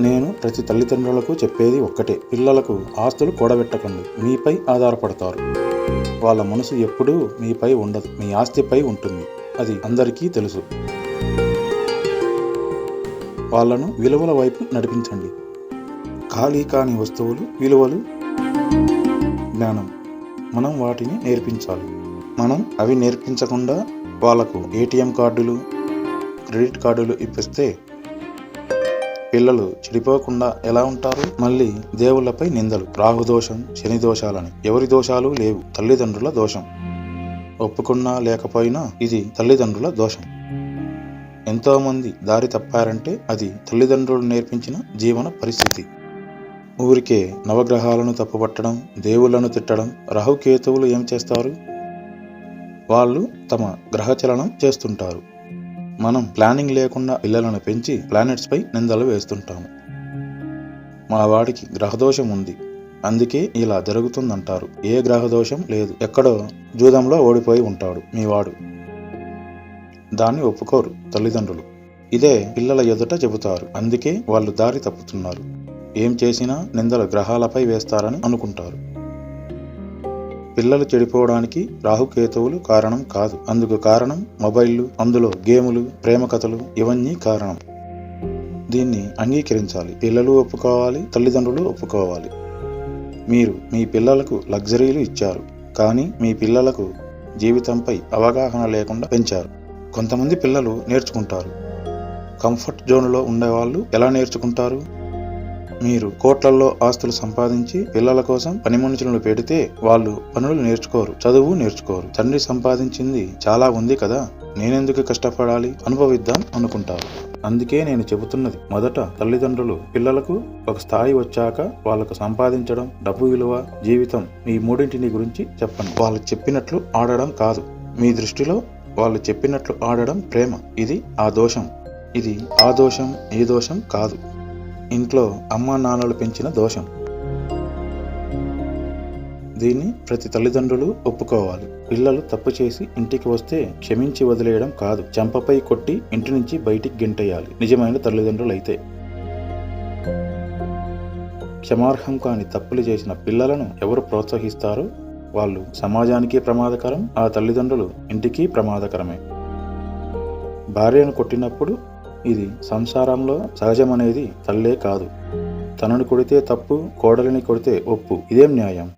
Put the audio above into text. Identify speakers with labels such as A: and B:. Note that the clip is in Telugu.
A: నేను ప్రతి తల్లిదండ్రులకు చెప్పేది ఒక్కటే. పిల్లలకు ఆస్తులు కూడబెట్టకండి. మీపై ఆధారపడతారు. వాళ్ళ మనసు ఎప్పుడూ మీపై ఉండదు. మీ ఆస్తిపై ఉంటుంది. అది అందరికీ తెలుసు. వాళ్ళను విలువల వైపు నడిపించండి. ఖాళీ కాని వస్తువులు విలువలు జ్ఞానం. మనం వాటిని నేర్పించాలి. మనం అవి నేర్పించకుండా వాళ్ళకు ఏటీఎం కార్డులు క్రెడిట్ కార్డులు ఇప్పిస్తే పిల్లలు చెడిపోకుండా ఎలా ఉంటారు? మళ్ళీ దేవుళ్ళపై నిందలు రాహు దోషం శని దోషాలని ఎవరి దోషాలు లేవు? తల్లిదండ్రుల దోషం. ఒప్పుకున్నా లేకపోయినా ఇది తల్లిదండ్రుల దోషం. ఎంతో మంది దారి తప్పారంటే అది తల్లిదండ్రులు నేర్పించిన జీవన పరిస్థితి. ఊరికే నవగ్రహాలను తప్పుపట్టడం దేవుళ్ళను తిట్టడం రాహుకేతువులు ఏం చేస్తారు? వాళ్ళు తమ గ్రహచలనం చేస్తుంటారు. మనం ప్లానింగ్ లేకుండా పిల్లలను పెంచి ప్లానెట్స్ పై నిందలు వేస్తుంటాము. మా వాడికి గ్రహదోషం ఉంది. అందుకే ఇలా జరుగుతుందంటారు. ఏ గ్రహదోషం లేదు. ఎక్కడో జూదంలో ఓడిపోయి ఉంటాడు మీ వాడు. దాన్ని ఒప్పుకోరు తల్లిదండ్రులు. ఇదే పిల్లల ఎదుట చెబుతారు. అందుకే వాళ్ళు దారి తప్పుతున్నారు. ఏం చేసినా నిందలు గ్రహాలపై వేస్తారని అనుకుంటారు. పిల్లలు చెడిపోవడానికి రాహుకేతువులు కారణం కాదు. అందుకు కారణం మొబైళ్ళు అందులో గేములు ప్రేమ కథలు ఇవన్నీ కారణం. దీన్ని అంగీకరించాలి. పిల్లలు ఒప్పుకోవాలి తల్లిదండ్రులు ఒప్పుకోవాలి. మీరు మీ పిల్లలకు లగ్జరీలు ఇచ్చారు. కానీ మీ పిల్లలకు జీవితంపై అవగాహన లేకుండా పెంచారు. కొంతమంది పిల్లలు నేర్చుకుంటారు. కంఫర్ట్ జోన్లో ఉండేవాళ్ళు ఎలా నేర్చుకుంటారు? మీరు కోట్లల్లో ఆస్తులు సంపాదించి పిల్లల కోసం పని మనుషులను పెడితే వాళ్ళు పనులు నేర్చుకోరు చదువు నేర్చుకోరు. తండ్రి సంపాదించింది చాలా ఉంది కదా నేనెందుకు కష్టపడాలి? అనుభవిద్దాం అనుకుంటారు. అందుకే నేను చెబుతున్నది మొదట తల్లిదండ్రులు పిల్లలకు ఒక స్థాయి వచ్చాక వాళ్ళకు సంపాదించడం డబ్బు విలువ జీవితం ఈ మూడింటిని గురించి చెప్పండి. వాళ్ళు చెప్పినట్లు ఆడడం కాదు. మీ దృష్టిలో వాళ్ళు చెప్పినట్లు ఆడడం ప్రేమ. ఇది ఆ దోషం. ఇది ఆ దోషం ఈ దోషం కాదు. ఇంట్లో అమ్మా నాన్నలు పెంచిన దోషం. దీన్ని ప్రతి తల్లిదండ్రులు ఒప్పుకోవాలి. పిల్లలు తప్పు చేసి ఇంటికి వస్తే క్షమించి వదిలేయడం కాదు. చెంపపై కొట్టి ఇంటి నుంచి బయటికి గెంటేయాలి. నిజమైన తల్లిదండ్రులైతే. క్షమార్హం కాని తప్పులు చేసిన పిల్లలను ఎవరు ప్రోత్సహిస్తారో? వాళ్ళు సమాజానికి ప్రమాదకరం ఆ తల్లిదండ్రులు ఇంటికి ప్రమాదకరమే. భార్యను కొట్టినప్పుడు ఇది సంసారంలో సహజమనేది తల్లే కాదు. తనను కొడితే తప్పు కోడలిని కొడితే ఒప్పు ఇదేం న్యాయం?